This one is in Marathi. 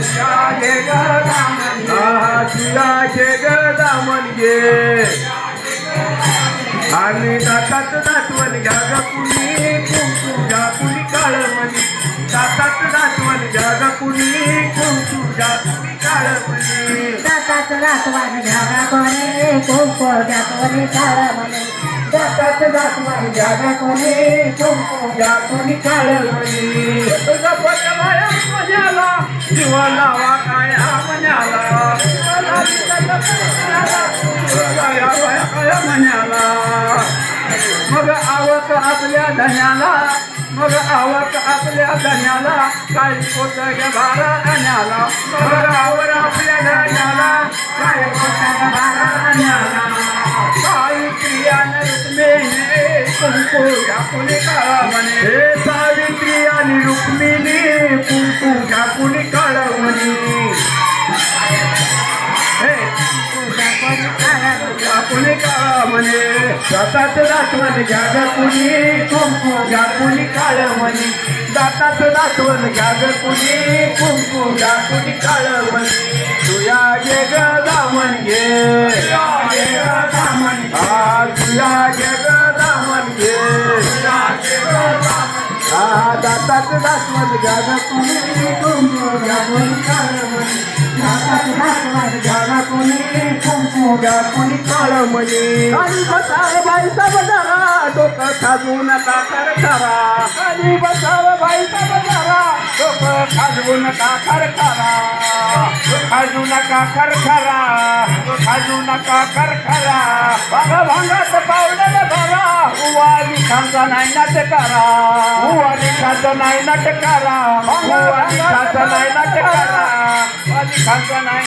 ग. दामन ग. आणि दातात दातवण घ्या ग कुणी कुंकू घ्या कुणी काळ मणी दातात दातवण घ्या ग कुणी कुंकू घ्या कुणी काळ मणी दातात रातवान घ्यागा कोणी कुंकू घ्या कोणी काळ म्हणे दातात रातवान घ्यागा कोणी कुंकू कोणी काळ म्हणे माया लावा काय मण्याला काय मग आवक आपल्या धन्याला मग आवक आपल्या धन्याला काय होत घ्या भारा धन्याला? कुंकू घ्या कुणी काळा म्हणे हे सावित्री आणि रुक्मिणी कुंकू घ्या कुणी काळा म्हणे. हे घ्या कोणी काळा म्हणे. दातात दातवण घ्या ग कुणी कुंकू घ्या कुणी काळ म्हणे. दातात दातवण घ्या ग कुणी कुंकू घ्या कुणी दातात दातवण घ्या ग कुणी कुंकू घ्या कुणी काळ दातात रातवान घ्यागा कोणी कुंकू घ्या कुणी आणि बसाव बाईचा बजारा डोकं खाजवू नका खर खरा. आणि बसाव बाईचा बजारा डोकं खाजवू नका खर खरा. खाजू नका खर खरा. खाजू नका खर. खरा बघा भांगात पावलेलं भरा उवा खांचा नाही नट करा उवा खांचा नाही नट करा उवा खांचा नाही नट करा खांचा नाही